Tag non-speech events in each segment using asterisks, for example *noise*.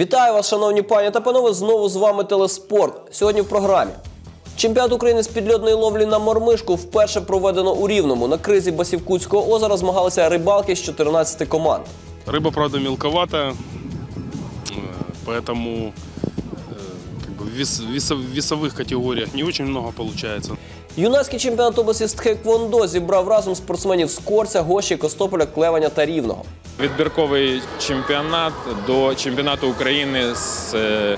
Вітаю вас, шановні пані та панове. Знову з вами Телеспорт. Сьогодні в програмі. Чемпіонат України з підльотної ловлі на мормишку вперше проведено у Рівному. На кризі Басівкутського озера змагалися рибалки з 14 команд. Рыба, правда, мелковата, э, поэтому э, как бы в вес- весо- в весовых категориях не очень много получается. Юнацький чемпіонат області з тхеквондо зібрав разом спортсменів з Корця, Гощі, Костополя, Клеваня та Рівного. Відбірковий чемпіонат до чемпіонату України з е,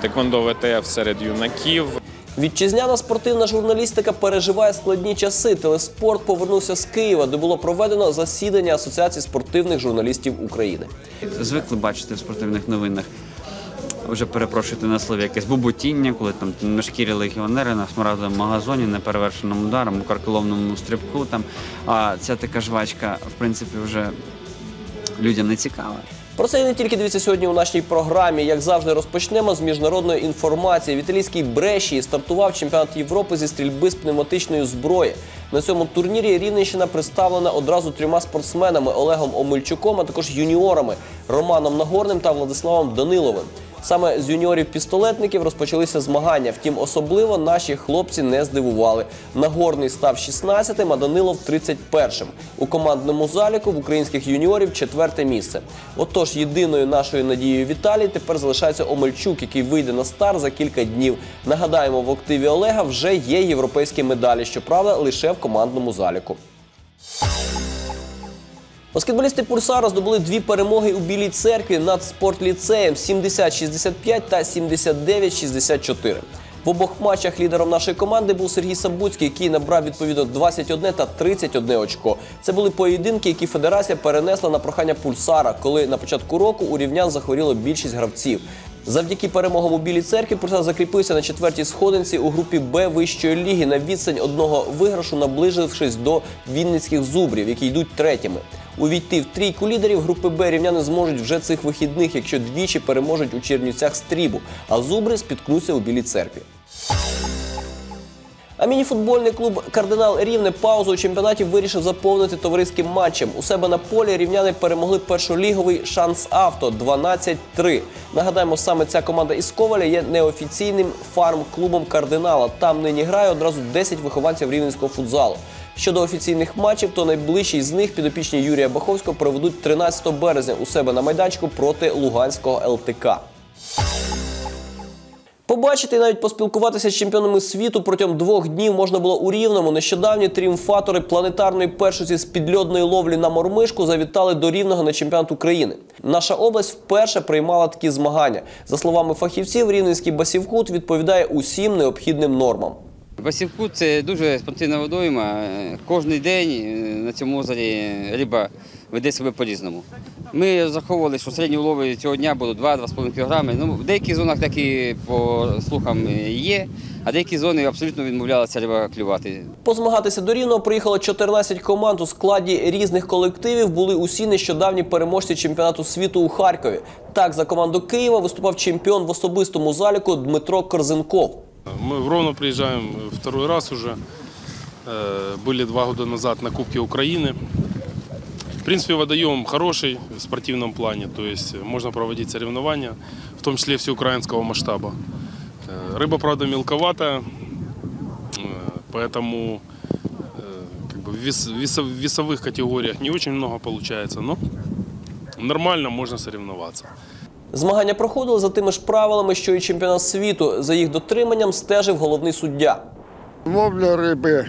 Теквондо ВТФ серед юнаків. Вітчизняна спортивна журналістика переживає складні часи. Телеспорт повернувся з Києва, де було проведено засідання Асоціації спортивних журналістів України. звикли бачити в спортивних новинах. Вже перепрошуйте на слові якесь бубутіння, коли там нашкірі легіонери на смарагдовому магазоні, неперевершеному ударом, у карколомному стрибку. Там. А ця така жвачка, в принципі, вже людям не цікаве. Про це і не тільки дивіться сьогодні у нашій програмі. Як завжди, розпочнемо з міжнародної інформації. В італійській Брешії стартував чемпіонат Європи зі стрільби з пневматичної зброї. На цьому турнірі Рівненщина представлена одразу трьома спортсменами Олегом Омельчуком, а також юніорами Романом Нагорним та Владиславом Даниловим. Саме з юніорів-пістолетників розпочалися змагання. Втім, особливо наші хлопці не здивували. Нагорний став 16-тим, а Данилов 31-м. У командному заліку в українських юніорів четверте місце. Отож, єдиною нашою надією Віталій тепер залишається Омельчук, який вийде на стар за кілька днів. Нагадаємо, в активі Олега вже є європейські медалі, щоправда, лише в командному заліку. Баскетболісти Пульсара здобули дві перемоги у Білій церкві над спортліцеєм 70-65 та 79-64. В обох матчах лідером нашої команди був Сергій Сабуцький, який набрав відповідно 21 та 31 очко. Це були поєдинки, які федерація перенесла на прохання Пульсара, коли на початку року у рівнян захворіло більшість гравців. Завдяки перемогам у Білій церкві Пульсар закріпився на четвертій сходинці у групі Б вищої ліги на відстань одного виграшу, наближившись до Вінницьких зубрів, які йдуть третіми. Увійти в трійку лідерів групи Б рівняни зможуть вже цих вихідних, якщо двічі переможуть у Чернівцях стрібу, а зубри спіткнуться у Білій церкві. А мініфутбольний клуб Кардинал Рівне паузу у чемпіонаті вирішив заповнити товариським матчем. У себе на полі рівняни перемогли першоліговий шанс авто 12-3. Нагадаємо, саме ця команда із Коваля є неофіційним фарм-клубом кардинала. Там нині грає одразу 10 вихованців рівненського футзалу. Щодо офіційних матчів, то найближчий з них підопічні Юрія Баховського проведуть 13 березня у себе на майданчику проти Луганського ЛТК. Побачити і навіть поспілкуватися з чемпіонами світу протягом двох днів можна було у Рівному. Нещодавні тріумфатори планетарної першості з підльодної ловлі на мормишку завітали до Рівного на чемпіонат України. Наша область вперше приймала такі змагання. За словами фахівців, рівненський басівкут відповідає усім необхідним нормам. Басівку це дуже спортивна водойма. Кожний день е, на цьому озері риба веде себе по-різному. Ми заховували, що середні улови цього дня було 2-2,5 кг. Ну, в деяких зонах такі, по слухам, е, є, а деякі зони абсолютно відмовлялася риба клювати. Позмагатися до Рівного приїхало 14 команд у складі різних колективів. Були усі нещодавні переможці чемпіонату світу у Харкові. Так, за команду Києва виступав чемпіон в особистому заліку Дмитро Корзенков. Мы в Ровно приезжаем второй раз уже. Э, Были два года назад на Кубке Украины. В принципе, водоем хороший в спортивном плане, то есть можно проводить соревнования, в том числе всеукраинского масштаба. Э, Рыба, правда, мелковата, э, поэтому э, как бы в вес- весо- в весовых категориях не очень много получается, но нормально можно соревноваться. Змагання проходили за тими ж правилами, що і чемпіонат світу. За їх дотриманням стежив головний суддя. Ловля рыбы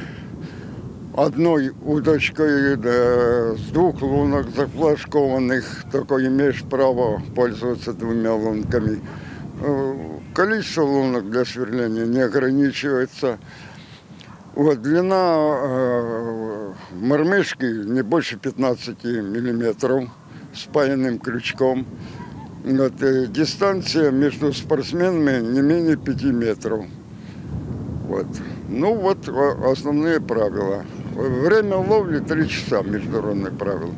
одной удочкой с двух лунок зафлажкованных, только имеешь право пользоваться двумя лунками. Количество лунок для сверления не ограничивается. Вот, длина мормышки не больше 15 миллиметров с паянным крючком. Вот, дистанция между спортсменами не менее 5 метров. Вот. Ну вот основные правила. Время ловли 3 часа международных правил.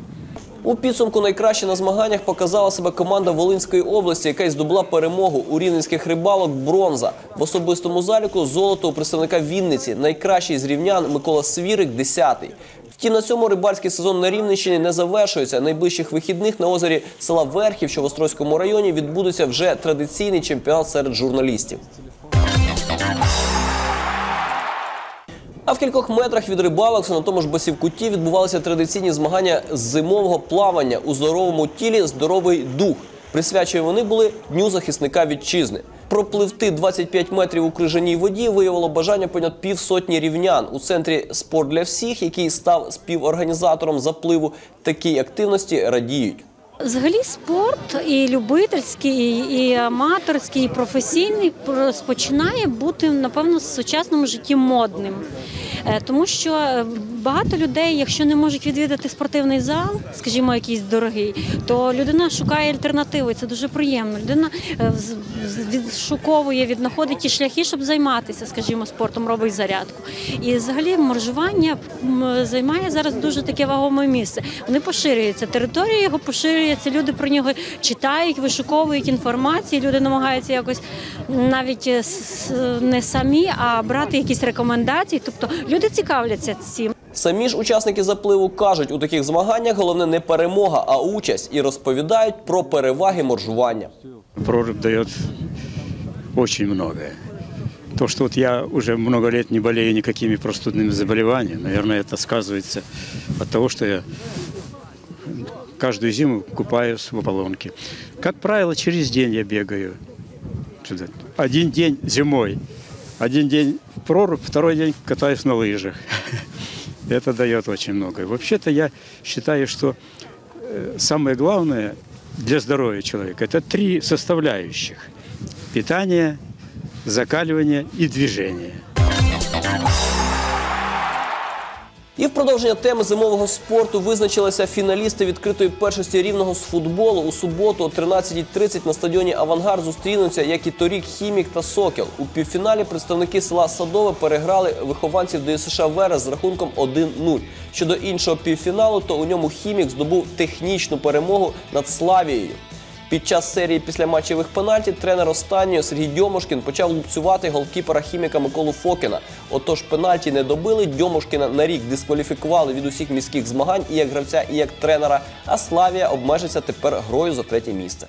У підсумку найкраще на змаганнях показала себе команда Волинської області, яка й здобула перемогу у рівненських рибалок бронза. В особистому заліку золото у представника Вінниці. Найкращий з рівнян Микола Свірик – 10-й. Втім, на цьому рибальський сезон на Рівненщині не завершується. Найближчих вихідних на озері села Верхів, що в Острозькому районі, відбудеться вже традиційний чемпіонат серед журналістів. А в кількох метрах від рибалок на тому ж басівкуті відбувалися традиційні змагання зимового плавання у здоровому тілі здоровий дух. Присвячені вони були Дню захисника вітчизни. Пропливти 25 метрів у крижаній воді виявило бажання понад півсотні рівнян. У центрі спорт для всіх, який став співорганізатором запливу, такій активності радіють. Взагалі спорт і любительський, і- аматорський, і професійний розпочинає бути напевно в сучасному житті модним. Е, Тому що е, багато людей, якщо не можуть відвідати спортивний зал, скажімо, якийсь дорогий, то людина шукає альтернативу. Це дуже приємно. Людина е, відшуковує, віднаходить ті шляхи, щоб займатися, скажімо, спортом, робить зарядку. І взагалі моржування займає зараз дуже таке вагоме місце. Вони поширюються. Територія його поширюється. Люди про нього читають, вишуковують інформацію. Люди намагаються якось навіть е, с- не самі, а брати якісь рекомендації. Тобто люди цікавляться цим. Самі ж учасники запливу кажуть, у таких змаганнях головне не перемога, а участь і розповідають про переваги моржування. Прорыв дает очень многое. То, что вот я уже много лет не болею никакими простудными заболеваниями, наверное, это сказывается от того, что я каждую зиму купаюсь в ополонке. Как правило, через день я бегаю. Один день зимой, один день в прорубь, второй день катаюсь на лыжах. *laughs* Это дает очень многое. Вообще-то я считаю, что э, самое главное для здоровья человека – это три составляющих – питание, закаливание и движение. І в продовження теми зимового спорту визначилися фіналісти відкритої першості рівного з футболу. У суботу о 13.30 на стадіоні Авангард зустрінуться, як і торік Хімік та Сокіл. У півфіналі представники села Садове переграли вихованців ДСШ Верес з рахунком 1-0. Щодо іншого півфіналу, то у ньому Хімік здобув технічну перемогу над Славією. Під час серії післяматчевих пенальті тренер останнього Сергій Дьомушкін почав лупцювати голкіпера хіміка Миколу Фокіна. Отож пенальті не добили. Дьомушкіна на рік дискваліфікували від усіх міських змагань і як гравця, і як тренера. А Славія обмежиться тепер грою за третє місце.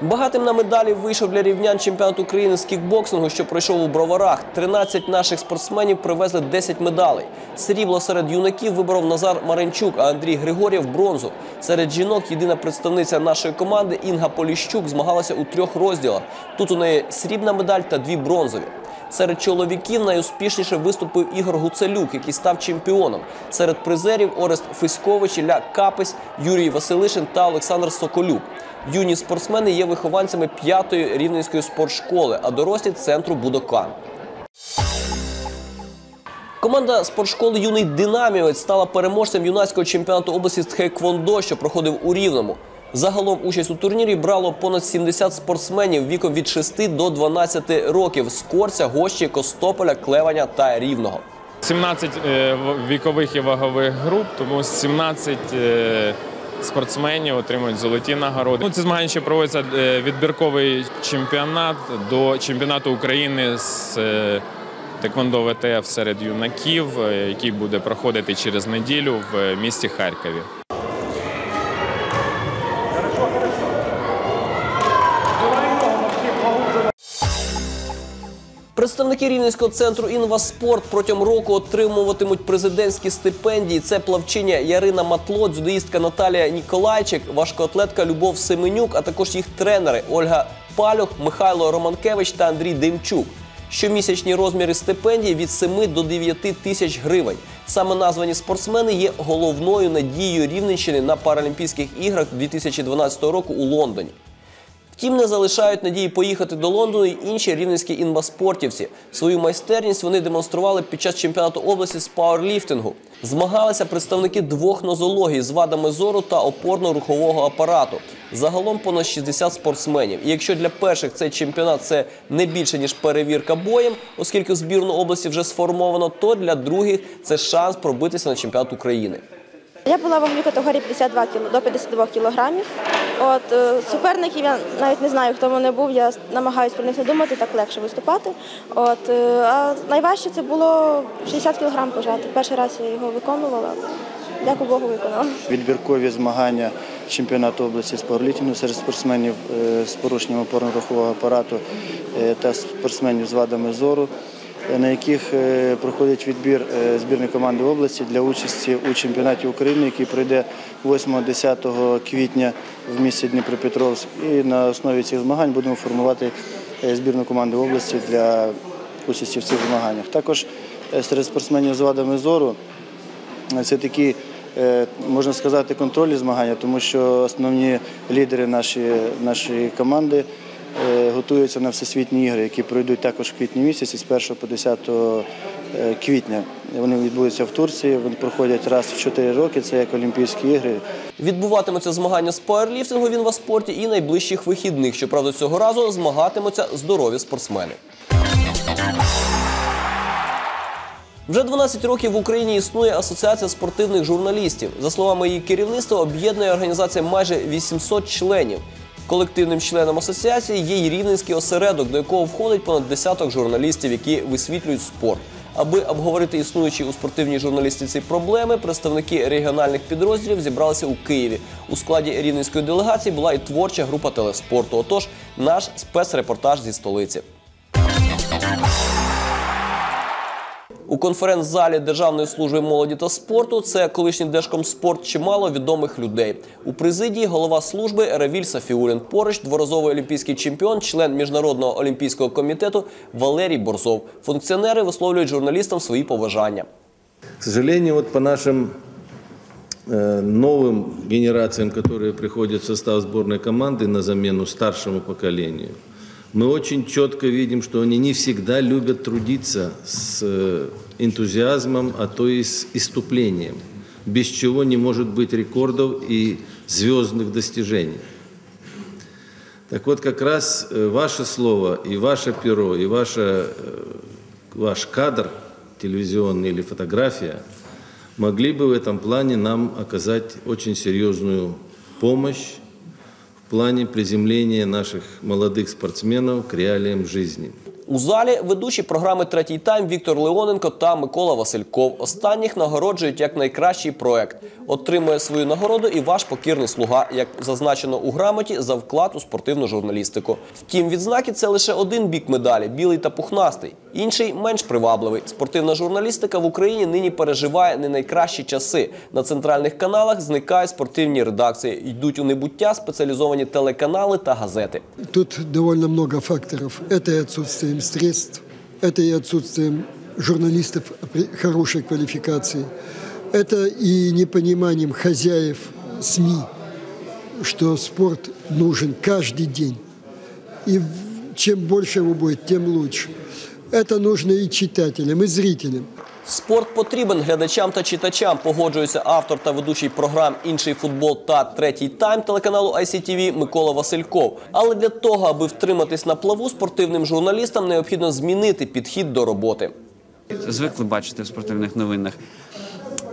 Багатим на медалі вийшов для рівнян чемпіонат України з кікбоксингу, що пройшов у броварах. 13 наших спортсменів привезли 10 медалей. Срібло серед юнаків виборов Назар Маренчук, а Андрій Григорєв бронзу. Серед жінок єдина представниця нашої команди Інга Поліщук змагалася у трьох розділах. Тут у неї срібна медаль та дві бронзові. Серед чоловіків найуспішніше виступив Ігор Гуцелюк, який став чемпіоном. Серед призерів Орест Фиськович, Ілля Капець, Юрій Василишин та Олександр Соколюк. Юні спортсмени є вихованцями п'ятої рівненської спортшколи, а дорослі центру Будокан. Команда спортшколи Юний Динамівець стала переможцем юнацького чемпіонату області з Тхеквондо, що проходив у Рівному. Загалом участь у турнірі брало понад 70 спортсменів віком від 6 до 12 років з Корця, Гощі, Костополя, Клеваня та Рівного. 17 е, вікових і вагових груп, тому 17 е, спортсменів отримують золоті нагороди. Ну, ці змагання ще проводиться е, відбірковий чемпіонат до чемпіонату України з Теквондо ВТФ серед юнаків, е, який буде проходити через неділю в е, місті Харкові. Представники Рівненського центру «Інваспорт» протягом року отримуватимуть президентські стипендії. Це плавчиня Ярина Матло, дзюдоїстка Наталія Ніколайчик, важкоатлетка Любов Семенюк, а також їх тренери Ольга Палюх, Михайло Романкевич та Андрій Демчук. Щомісячні розміри стипендій від 7 до 9 тисяч гривень. Саме названі спортсмени є головною надією Рівненщини на Паралімпійських іграх 2012 року у Лондоні. Втім, не залишають надії поїхати до Лондону й інші рівненські інваспортівці. Свою майстерність вони демонстрували під час чемпіонату області з пауерліфтингу. Змагалися представники двох нозологій з вадами зору та опорно-рухового апарату. Загалом понад 60 спортсменів. І якщо для перших цей чемпіонат це не більше ніж перевірка боєм, оскільки збірну області вже сформовано, то для других це шанс пробитися на чемпіонат України. Я була в вагній категорії 52 кіло до 52 кілограмів. От е, суперників я навіть не знаю, хто вони був. Я намагаюся про них не думати, так легше виступати. От е, а найважче це було 60 кг пожати. Перший раз я його виконувала. Дякую Богу, виконала. відбіркові змагання чемпіонату області з пауерліфтингу серед спортсменів е, з порушенням опорно-рухового апарату та спортсменів з вадами зору, на яких е, проходить відбір е, збірної команди області для участі у чемпіонаті України, який пройде 8-10 квітня в місті Дніпропетровськ. І на основі цих змагань будемо формувати е, збірну команду області для участі в цих змаганнях. Також серед спортсменів з вадами зору це такі, можна сказати, контрольні змагання, тому що основні лідери нашої, нашої команди е, готуються на всесвітні ігри, які пройдуть також в квітні місяці з 1 по 10 е, квітня. Вони відбудуться в Турції, вони проходять раз в 4 роки, це як Олімпійські ігри. Відбуватимуться змагання з пауерліфтингу в інваспорті і найближчих вихідних. Щоправда, цього разу змагатимуться здорові спортсмени. Вже 12 років в Україні існує Асоціація спортивних журналістів. За словами її керівництва, об'єднує організація майже 800 членів. Колективним членом асоціації є й рівненський осередок, до якого входить понад десяток журналістів, які висвітлюють спорт. Аби обговорити існуючі у спортивній журналістиці проблеми, представники регіональних підрозділів зібралися у Києві. У складі рівненської делегації була і творча група телеспорту. Отож, наш спецрепортаж зі столиці. У конференц-залі Державної служби молоді та спорту це колишній Держкомспорт чимало відомих людей. У президії голова служби Равіль Сафіулін. Поруч дворазовий олімпійський чемпіон, член міжнародного олімпійського комітету Валерій Борзов. Функціонери висловлюють журналістам свої побажання. К сожалению, вот по нашим э, новым генерациям, которые приходят в состав сборной команды на замену старшему поколению, мы очень четко видим, что они не всегда любят трудиться с э, энтузиазмом, а то и с иступлением, без чего не может быть рекордов и звездных достижений. Так вот, как раз э, ваше слово и ваше перо, и ваше, э, ваш кадр телевизионный или фотография могли бы в этом плане нам оказать очень серьезную помощь в плане приземления наших молодых спортсменов к реалиям жизни. У залі ведучі програми Третій тайм Віктор Леоненко та Микола Васильков. Останніх нагороджують як найкращий проект. Отримує свою нагороду і ваш покірний слуга, як зазначено у грамоті за вклад у спортивну журналістику. Втім, відзнаки це лише один бік медалі білий та пухнастий. Інший менш привабливий. Спортивна журналістика в Україні нині переживає не найкращі часи. На центральних каналах зникають спортивні редакції, йдуть у небуття спеціалізовані телеканали та газети. Тут довольно много факторов. Это и отсутствием средств, это и отсутствием журналистов при- хорошей квалификации, это и непониманием хозяев СМИ, что спорт нужен каждый день. И в- чем больше его будет, тем лучше. Это нужно и читателям, и зрителям. Спорт потрібен глядачам та читачам. Погоджується автор та ведучий програм Інший футбол та третій тайм телеканалу ICTV Микола Васильков. Але для того, аби втриматись на плаву, спортивним журналістам необхідно змінити підхід до роботи. звикли бачити в спортивних новинах.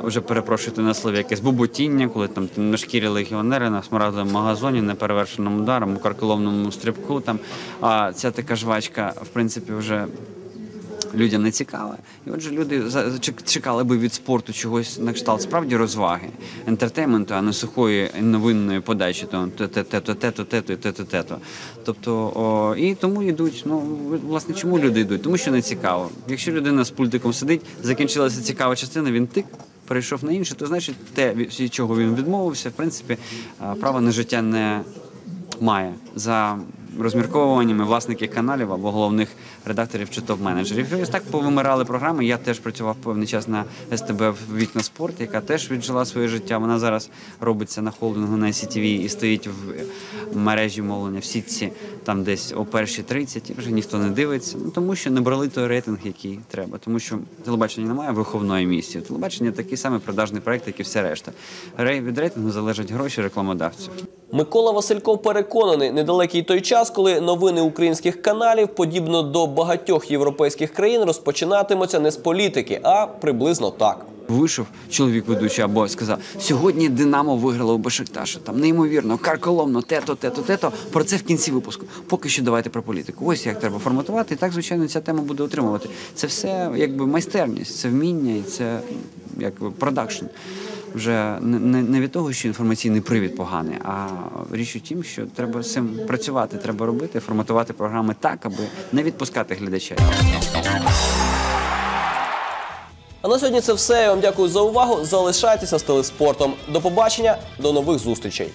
Вже перепрошуйте на слові якесь бубутіння, коли там нашкірі легіонери на смарагдовому магазоні, неперевершеному ударом, у карколомному стрибку. Там. А ця така жвачка, в принципі, вже людям не цікава. І отже, люди чекали би від спорту чогось на кшталт справді розваги, ентертейменту, а не сухої новинної подачі, то те-те-те-то, те-то, те-то, те-то. Тобто, о, і тому йдуть. Ну, власне, чому люди йдуть? Тому що не цікаво. Якщо людина з пультиком сидить, закінчилася цікава частина, він тик. Перейшов на інше, то значить те, від чого він відмовився, в принципі, а, права на життя не має за розмірковуваннями власників каналів або головних редакторів чи топ-менеджерів. Ось так повимирали програми. Я теж працював певний час на СТБ вікна спорт, яка теж віджила своє життя. Вона зараз робиться на холдингу на ICTV і стоїть в мережі мовлення в сітці там десь о першій 30, і вже ніхто не дивиться. Ну тому що не брали той рейтинг, який треба. Тому що телебачення не має виховної місії. Телебачення такий самий продажний проект, як і все решта. Рей- Від рейтингу залежать гроші рекламодавців. Микола Васильков переконаний, недалекий той час, коли новини українських каналів, подібно до багатьох європейських країн, розпочинатимуться не з політики, а приблизно так. Вийшов чоловік ведучий або сказав: сьогодні Динамо виграло у Бешикташа. Там неймовірно, карколомно, те-то, те-то, те-то. Про це в кінці випуску. Поки що давайте про політику. Ось як треба форматувати. І так, звичайно, ця тема буде отримувати. Це все якби майстерність, це вміння і це якби продакшн. Вже не, не, від того, що інформаційний привід поганий, а річ у тім, що треба з цим працювати, треба робити, форматувати програми так, аби не відпускати глядача. А на сьогодні це все. Я вам дякую за увагу. Залишайтеся з телеспортом. До побачення, до нових зустрічей.